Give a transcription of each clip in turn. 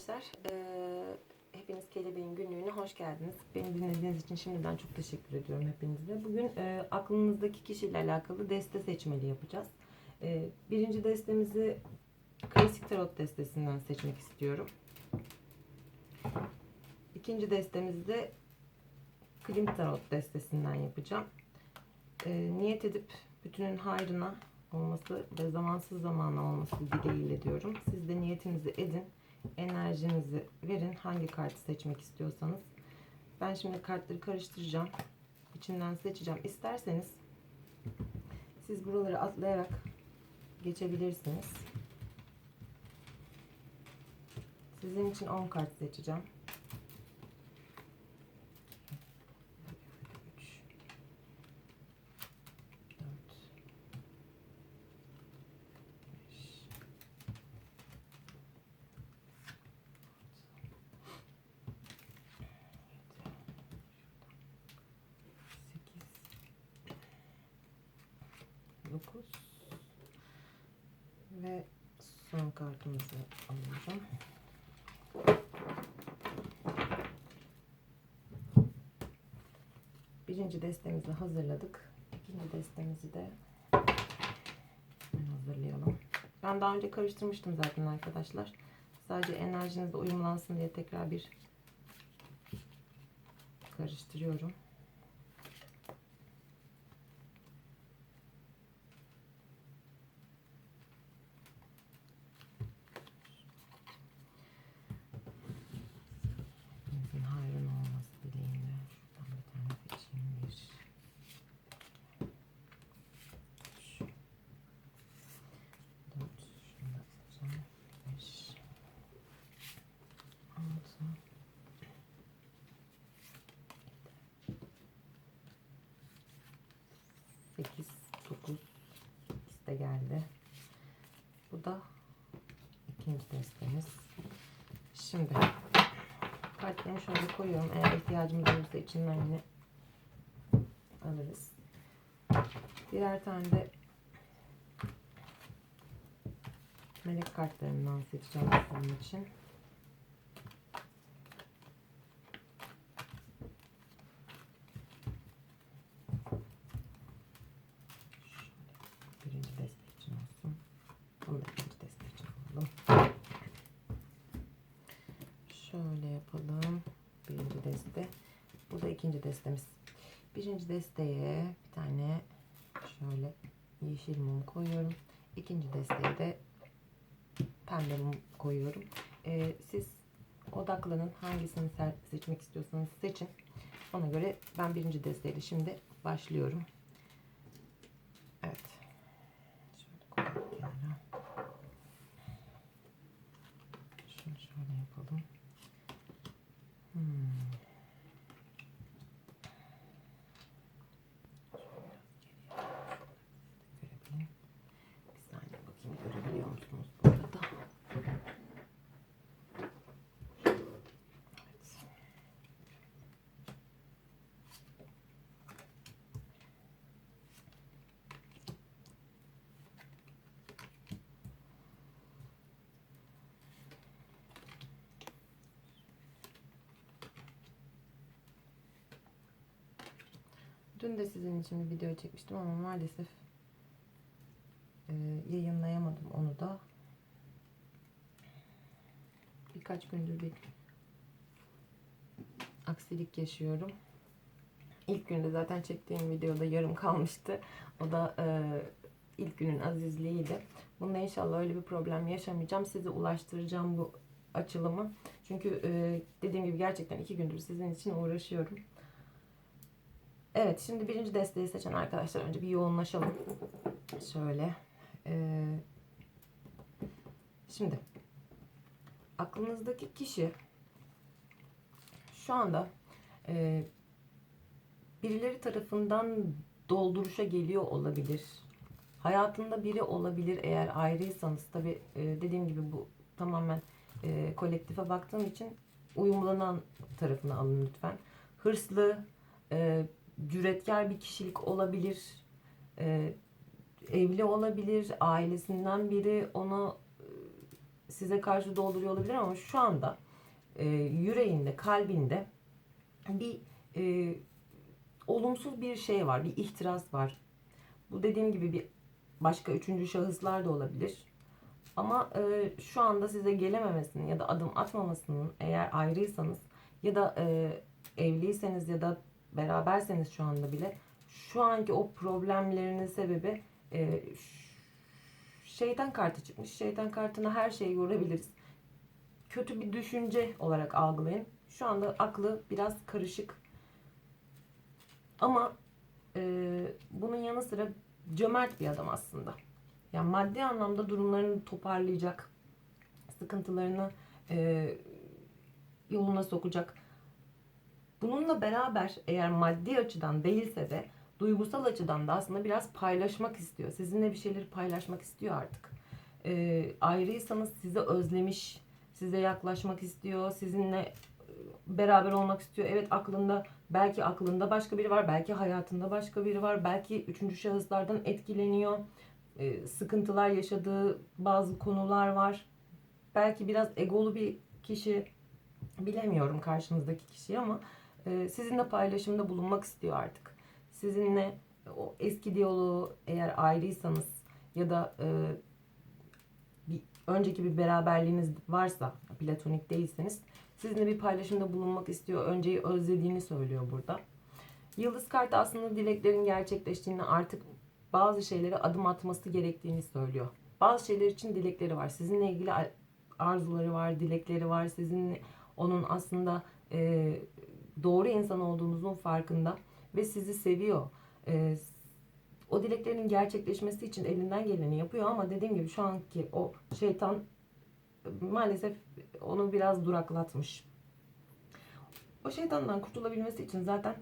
arkadaşlar. Ee, hepiniz Kelebeğin günlüğüne hoş geldiniz. Beni dinlediğiniz için şimdiden çok teşekkür ediyorum hepinize. Bugün e, aklınızdaki kişiyle alakalı deste seçmeli yapacağız. E, birinci destemizi klasik tarot destesinden seçmek istiyorum. İkinci destemizi de Klim Tarot destesinden yapacağım. E, niyet edip bütünün hayrına olması ve zamansız zamana olması dileğiyle diyorum. Siz de niyetinizi edin. Enerjinizi verin. Hangi kartı seçmek istiyorsanız. Ben şimdi kartları karıştıracağım. İçinden seçeceğim. İsterseniz siz buraları atlayarak geçebilirsiniz. Sizin için 10 kart seçeceğim. 9 ve son kartımızı alacağım. Birinci destemizi hazırladık. İkinci destemizi de hazırlayalım. Ben daha önce karıştırmıştım zaten arkadaşlar. Sadece enerjinizle uyumlansın diye tekrar bir karıştırıyorum. Hepinizin hayrına olması dileğiyle. Şuradan bir tane seçeyim. Bir. Üç. Dört. Şunu da seçeceğim. Beş. Altı. Sekiz. Dokuz. İkisi de geldi. Bu da ikinci destemiz. Şimdi kartlarımı şöyle koyuyorum. Eğer ihtiyacımız olursa içinden yine alırız. Birer tane de melek kartlarından seçeceğim bunun için. Şöyle birinci deste için olsun. Bunu da ikinci deste için alalım. Şöyle yapalım. Birinci deste. Bu da ikinci destemiz. Birinci desteye bir tane şöyle yeşil mum koyuyorum. İkinci desteye de pembe mum koyuyorum. Ee, siz odaklanın. Hangisini se- seçmek istiyorsanız seçin. Ona göre ben birinci desteyle şimdi başlıyorum. Dün de sizin için bir video çekmiştim ama maalesef e, yayınlayamadım onu da. Birkaç gündür bir aksilik yaşıyorum. İlk günde zaten çektiğim videoda yarım kalmıştı. O da e, ilk günün azizliğiydi. Bunda inşallah öyle bir problem yaşamayacağım. Size ulaştıracağım bu açılımı. Çünkü e, dediğim gibi gerçekten iki gündür sizin için uğraşıyorum. Evet şimdi birinci desteği seçen arkadaşlar önce bir yoğunlaşalım. Şöyle. Ee, şimdi aklınızdaki kişi şu anda e, birileri tarafından dolduruşa geliyor olabilir. Hayatında biri olabilir eğer ayrıysanız. Tabi dediğim gibi bu tamamen e, kolektife baktığım için uyumlanan tarafını alın lütfen. Hırslı, e, cüretkar bir kişilik olabilir. E, evli olabilir. Ailesinden biri onu e, size karşı dolduruyor olabilir ama şu anda e, yüreğinde, kalbinde bir e, olumsuz bir şey var, bir ihtiras var. Bu dediğim gibi bir başka üçüncü şahıslar da olabilir. Ama e, şu anda size gelememesinin ya da adım atmamasının eğer ayrıysanız ya da e, evliyseniz ya da beraberseniz şu anda bile şu anki o problemlerinin sebebi e, şeytan kartı çıkmış. Şeytan kartına her şeyi yorabiliriz. Kötü bir düşünce olarak algılayın. Şu anda aklı biraz karışık. Ama e, bunun yanı sıra cömert bir adam aslında. Yani maddi anlamda durumlarını toparlayacak, sıkıntılarını e, yoluna sokacak. Bununla beraber eğer maddi açıdan değilse de duygusal açıdan da aslında biraz paylaşmak istiyor. Sizinle bir şeyleri paylaşmak istiyor artık. E, ayrıysanız sizi özlemiş, size yaklaşmak istiyor, sizinle e, beraber olmak istiyor. Evet aklında belki aklında başka biri var, belki hayatında başka biri var, belki üçüncü şahıslardan etkileniyor e, sıkıntılar yaşadığı bazı konular var. Belki biraz egolu bir kişi bilemiyorum karşınızdaki kişi ama e, sizinle paylaşımda bulunmak istiyor artık. Sizinle o eski diyaloğu eğer ayrıysanız ya da e, bir önceki bir beraberliğiniz varsa platonik değilseniz sizinle bir paylaşımda bulunmak istiyor. Önceyi özlediğini söylüyor burada. Yıldız kartı aslında dileklerin gerçekleştiğini artık bazı şeylere adım atması gerektiğini söylüyor. Bazı şeyler için dilekleri var. Sizinle ilgili arzuları var, dilekleri var. Sizin onun aslında e, doğru insan olduğunuzun farkında ve sizi seviyor. E, o dileklerinin gerçekleşmesi için elinden geleni yapıyor ama dediğim gibi şu anki o şeytan maalesef onu biraz duraklatmış. O şeytandan kurtulabilmesi için zaten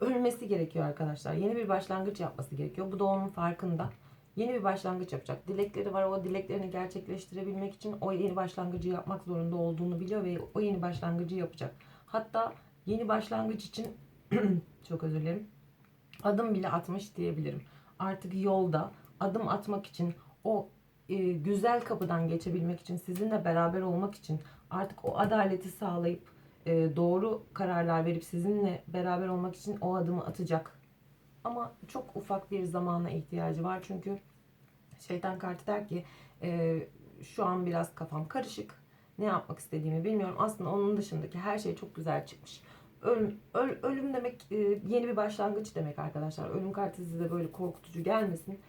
ölmesi gerekiyor arkadaşlar. Yeni bir başlangıç yapması gerekiyor. Bu da onun farkında. Yeni bir başlangıç yapacak. Dilekleri var. O dileklerini gerçekleştirebilmek için o yeni başlangıcı yapmak zorunda olduğunu biliyor ve o yeni başlangıcı yapacak. Hatta yeni başlangıç için çok özür dilerim. Adım bile atmış diyebilirim. Artık yolda adım atmak için o e, güzel kapıdan geçebilmek için sizinle beraber olmak için artık o adaleti sağlayıp e, doğru kararlar verip sizinle beraber olmak için o adımı atacak. Ama çok ufak bir zamana ihtiyacı var çünkü şeytan kartı der ki e, şu an biraz kafam karışık. Ne yapmak istediğimi bilmiyorum. Aslında onun dışındaki her şey çok güzel çıkmış. Ölüm, öl, ölüm demek e, yeni bir başlangıç demek arkadaşlar. Ölüm kartı size böyle korkutucu gelmesin.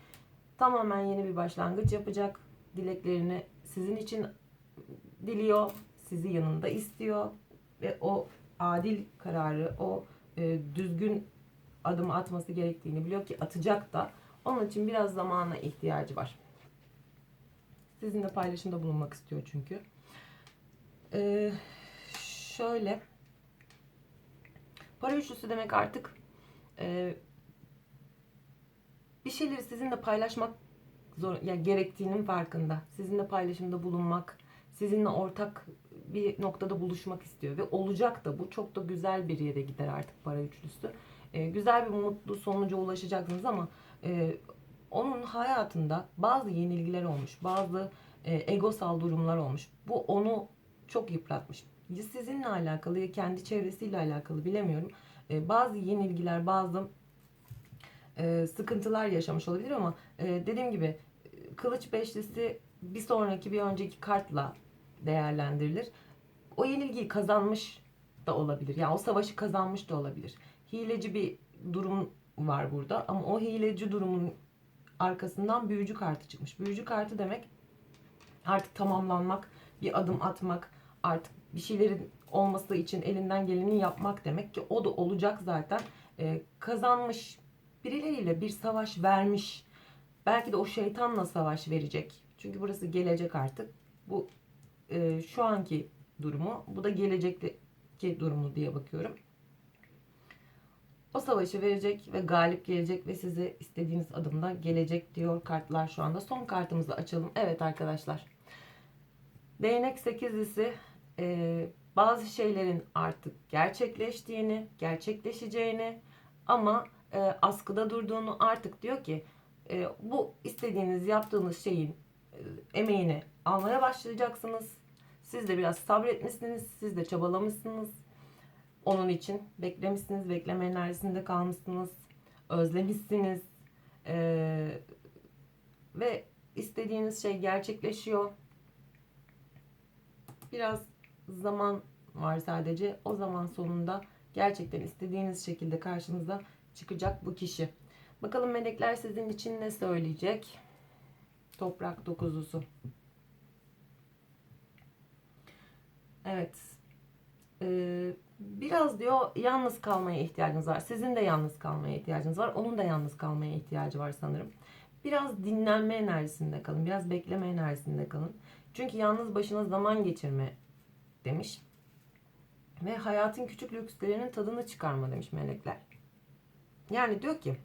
Tamamen yeni bir başlangıç yapacak. Dileklerini sizin için diliyor. Sizi yanında istiyor ve o adil kararı, o e, düzgün adım atması gerektiğini biliyor ki atacak da. Onun için biraz zamana ihtiyacı var. Sizinle paylaşımda bulunmak istiyor çünkü. Ee, şöyle para üçlüsü demek artık e, bir şeyleri sizinle paylaşmak zor, yani gerektiğinin farkında. Sizinle paylaşımda bulunmak, sizinle ortak bir noktada buluşmak istiyor ve olacak da bu çok da güzel bir yere gider artık para üçlüsü. E, güzel bir mutlu sonuca ulaşacaksınız ama e, onun hayatında bazı yenilgiler olmuş, bazı e, egosal durumlar olmuş. Bu onu çok yıpratmış. Sizinle alakalı ya kendi çevresiyle alakalı bilemiyorum. E, bazı yenilgiler, bazı e, sıkıntılar yaşamış olabilir ama e, dediğim gibi kılıç beşlisi bir sonraki bir önceki kartla değerlendirilir. O yenilgiyi kazanmış da olabilir. Yani o savaşı kazanmış da olabilir. Hileci bir durum var burada ama o hileci durumun arkasından büyücü kartı çıkmış. Büyücü kartı demek artık tamamlanmak, bir adım atmak, artık bir şeylerin olması için elinden geleni yapmak demek ki o da olacak zaten. Ee, kazanmış, birileriyle bir savaş vermiş. Belki de o şeytanla savaş verecek. Çünkü burası gelecek artık. Bu e, şu anki durumu. Bu da gelecekteki durumu diye bakıyorum. O savaşı verecek ve galip gelecek ve size istediğiniz adımda gelecek diyor kartlar şu anda. Son kartımızı açalım. Evet arkadaşlar. Değnek sekizlisi e, bazı şeylerin artık gerçekleştiğini, gerçekleşeceğini ama e, askıda durduğunu artık diyor ki e, bu istediğiniz yaptığınız şeyin e, emeğini almaya başlayacaksınız. Siz de biraz sabretmişsiniz, siz de çabalamışsınız. Onun için beklemişsiniz, bekleme enerjisinde kalmışsınız, özlemişsiniz. Ee, ve istediğiniz şey gerçekleşiyor. Biraz zaman var sadece. O zaman sonunda gerçekten istediğiniz şekilde karşınıza çıkacak bu kişi. Bakalım melekler sizin için ne söyleyecek? Toprak dokuzusu. Evet. Ee, biraz diyor yalnız kalmaya ihtiyacınız var. Sizin de yalnız kalmaya ihtiyacınız var. Onun da yalnız kalmaya ihtiyacı var sanırım. Biraz dinlenme enerjisinde kalın. Biraz bekleme enerjisinde kalın. Çünkü yalnız başına zaman geçirme demiş. Ve hayatın küçük lükslerinin tadını çıkarma demiş melekler. Yani diyor ki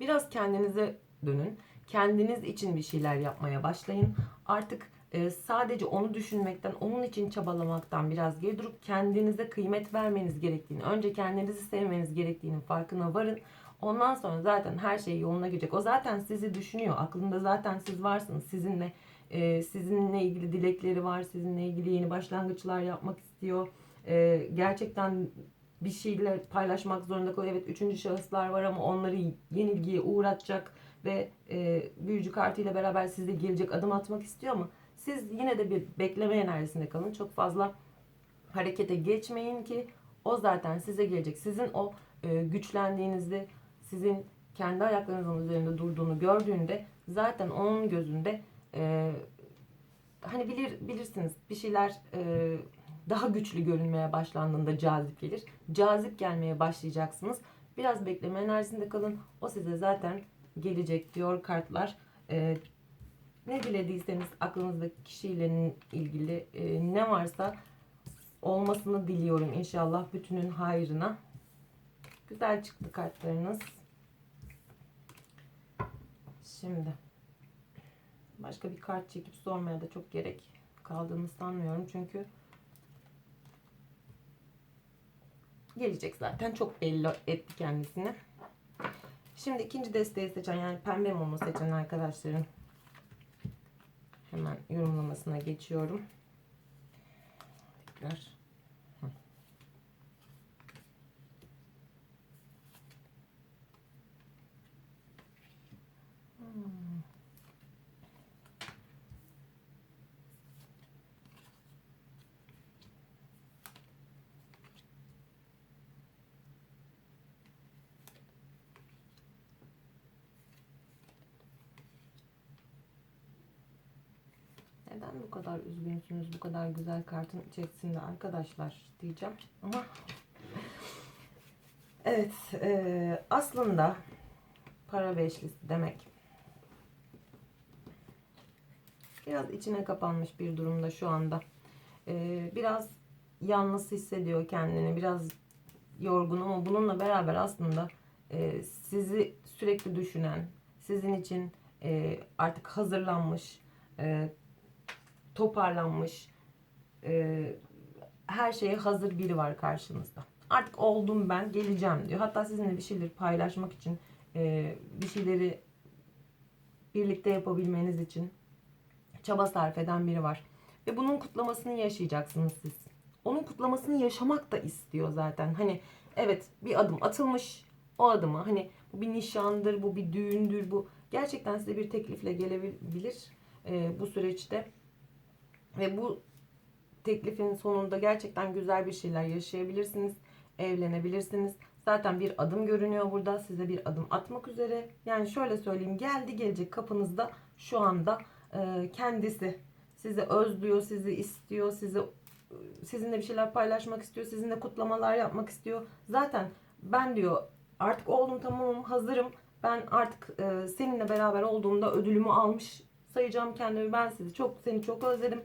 biraz kendinize dönün. Kendiniz için bir şeyler yapmaya başlayın. Artık e, sadece onu düşünmekten, onun için çabalamaktan biraz geri durup kendinize kıymet vermeniz gerektiğini, önce kendinizi sevmeniz gerektiğinin farkına varın. Ondan sonra zaten her şey yoluna girecek. O zaten sizi düşünüyor. Aklında zaten siz varsınız. Sizinle e, sizinle ilgili dilekleri var. Sizinle ilgili yeni başlangıçlar yapmak istiyor. E, gerçekten bir şeyler paylaşmak zorunda kalıyor. Evet üçüncü şahıslar var ama onları yenilgiye uğratacak ve e, büyücü kartıyla beraber size gelecek adım atmak istiyor ama siz yine de bir bekleme enerjisinde kalın. Çok fazla harekete geçmeyin ki o zaten size gelecek. Sizin o e, güçlendiğinizi, sizin kendi ayaklarınızın üzerinde durduğunu gördüğünde zaten onun gözünde e, hani bilir bilirsiniz bir şeyler e, daha güçlü görünmeye başlandığında cazip gelir. Cazip gelmeye başlayacaksınız. Biraz bekleme enerjisinde kalın. O size zaten gelecek diyor kartlar. E, ne dilediyseniz aklınızdaki kişiyle ilgili e, ne varsa olmasını diliyorum inşallah bütünün hayrına. Güzel çıktı kartlarınız. Şimdi başka bir kart çekip sormaya da çok gerek kaldığını sanmıyorum çünkü gelecek zaten çok belli etti kendisini. Şimdi ikinci desteği seçen yani pembe mumu seçen arkadaşların hemen yorumlamasına geçiyorum. Tekrar. Bu kadar üzgünsünüz bu kadar güzel kartın içerisinde arkadaşlar diyeceğim. Ama evet e, aslında para beşlisi demek biraz içine kapanmış bir durumda şu anda. E, biraz yalnız hissediyor kendini biraz yorgun ama bununla beraber aslında e, sizi sürekli düşünen sizin için e, artık hazırlanmış e, toparlanmış, e, her şeye hazır biri var karşınızda. Artık oldum ben, geleceğim diyor. Hatta sizinle bir şeyleri paylaşmak için, e, bir şeyleri birlikte yapabilmeniz için çaba sarf eden biri var. Ve bunun kutlamasını yaşayacaksınız siz. Onun kutlamasını yaşamak da istiyor zaten. Hani evet bir adım atılmış o adımı hani bu bir nişandır, bu bir düğündür, bu gerçekten size bir teklifle gelebilir e, bu süreçte ve bu teklifin sonunda gerçekten güzel bir şeyler yaşayabilirsiniz. Evlenebilirsiniz. Zaten bir adım görünüyor burada. Size bir adım atmak üzere. Yani şöyle söyleyeyim. Geldi gelecek kapınızda şu anda e, kendisi sizi özlüyor, sizi istiyor, sizi sizinle bir şeyler paylaşmak istiyor, sizinle kutlamalar yapmak istiyor. Zaten ben diyor artık oldum tamamım hazırım. Ben artık e, seninle beraber olduğumda ödülümü almış sayacağım kendimi. Ben sizi çok seni çok özledim.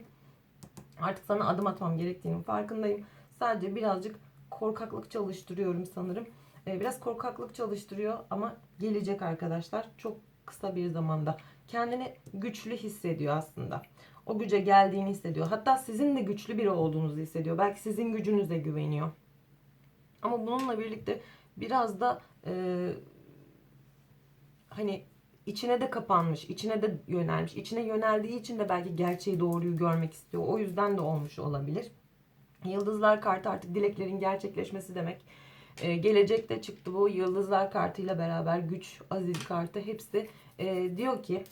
Artık sana adım atmam gerektiğinin farkındayım. Sadece birazcık korkaklık çalıştırıyorum sanırım. Ee, biraz korkaklık çalıştırıyor ama gelecek arkadaşlar. Çok kısa bir zamanda. Kendini güçlü hissediyor aslında. O güce geldiğini hissediyor. Hatta sizin de güçlü biri olduğunuzu hissediyor. Belki sizin gücünüze güveniyor. Ama bununla birlikte biraz da e, hani içine de kapanmış, içine de yönelmiş. İçine yöneldiği için de belki gerçeği doğruyu görmek istiyor. O yüzden de olmuş olabilir. Yıldızlar kartı artık dileklerin gerçekleşmesi demek. Ee, gelecekte çıktı bu yıldızlar kartıyla beraber güç, aziz kartı hepsi e, diyor ki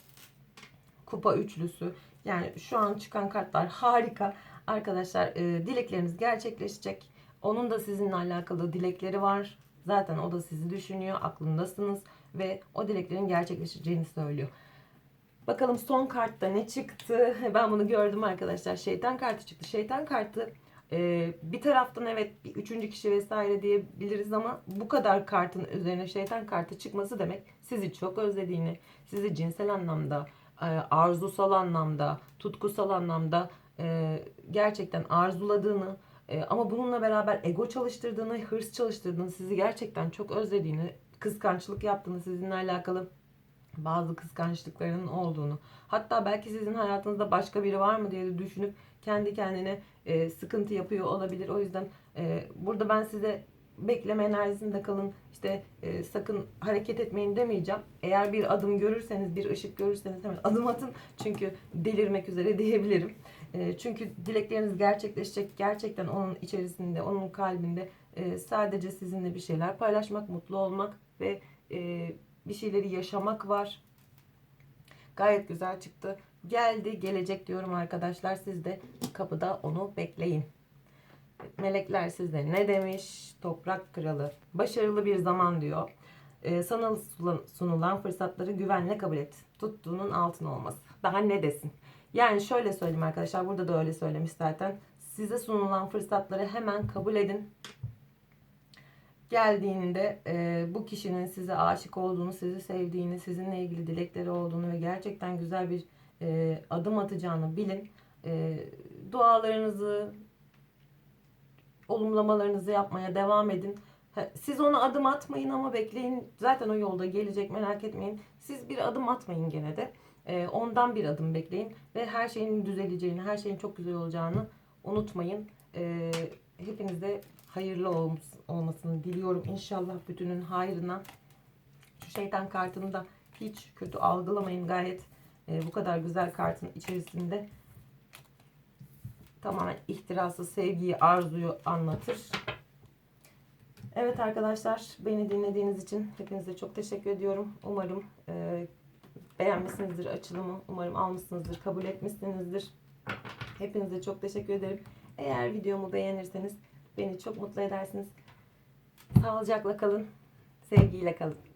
kupa üçlüsü yani şu an çıkan kartlar harika. Arkadaşlar e, dilekleriniz gerçekleşecek. Onun da sizinle alakalı dilekleri var. Zaten o da sizi düşünüyor, aklındasınız ve o dileklerin gerçekleşeceğini söylüyor. Bakalım son kartta ne çıktı? Ben bunu gördüm arkadaşlar. Şeytan kartı çıktı. Şeytan kartı e, bir taraftan evet bir üçüncü kişi vesaire diyebiliriz ama bu kadar kartın üzerine şeytan kartı çıkması demek sizi çok özlediğini, sizi cinsel anlamda, e, arzusal anlamda, tutkusal anlamda e, gerçekten arzuladığını e, ama bununla beraber ego çalıştırdığını, hırs çalıştırdığını, sizi gerçekten çok özlediğini, kıskançlık yaptığını sizinle alakalı bazı kıskançlıklarının olduğunu hatta belki sizin hayatınızda başka biri var mı diye de düşünüp kendi kendine e, sıkıntı yapıyor olabilir. O yüzden e, burada ben size bekleme enerjisinde kalın işte e, sakın hareket etmeyin demeyeceğim. Eğer bir adım görürseniz bir ışık görürseniz hemen adım atın çünkü delirmek üzere diyebilirim. E, çünkü dilekleriniz gerçekleşecek gerçekten onun içerisinde onun kalbinde e, sadece sizinle bir şeyler paylaşmak mutlu olmak ve e, bir şeyleri yaşamak var. Gayet güzel çıktı. Geldi, gelecek diyorum arkadaşlar. Siz de kapıda onu bekleyin. Melekler size ne demiş? Toprak kralı. Başarılı bir zaman diyor. Ee, sana sunulan fırsatları güvenle kabul et. Tuttuğunun altın olması. Daha ne desin? Yani şöyle söyleyeyim arkadaşlar. Burada da öyle söylemiş zaten. Size sunulan fırsatları hemen kabul edin geldiğinde e, bu kişinin size aşık olduğunu, sizi sevdiğini, sizinle ilgili dilekleri olduğunu ve gerçekten güzel bir e, adım atacağını bilin. E, dualarınızı, olumlamalarınızı yapmaya devam edin. Siz ona adım atmayın ama bekleyin. Zaten o yolda gelecek merak etmeyin. Siz bir adım atmayın gene de. E, ondan bir adım bekleyin. Ve her şeyin düzeleceğini, her şeyin çok güzel olacağını unutmayın. E, hepinize hayırlı olmasını diliyorum. İnşallah bütünün hayrına. Şu şeytan kartını da hiç kötü algılamayın. Gayet e, bu kadar güzel kartın içerisinde tamamen ihtirası, sevgiyi, arzuyu anlatır. Evet arkadaşlar beni dinlediğiniz için hepinize çok teşekkür ediyorum. Umarım e, beğenmişsinizdir açılımı. Umarım almışsınızdır, kabul etmişsinizdir. Hepinize çok teşekkür ederim. Eğer videomu beğenirseniz Beni çok mutlu edersiniz. Sağlıcakla kalın. Sevgiyle kalın.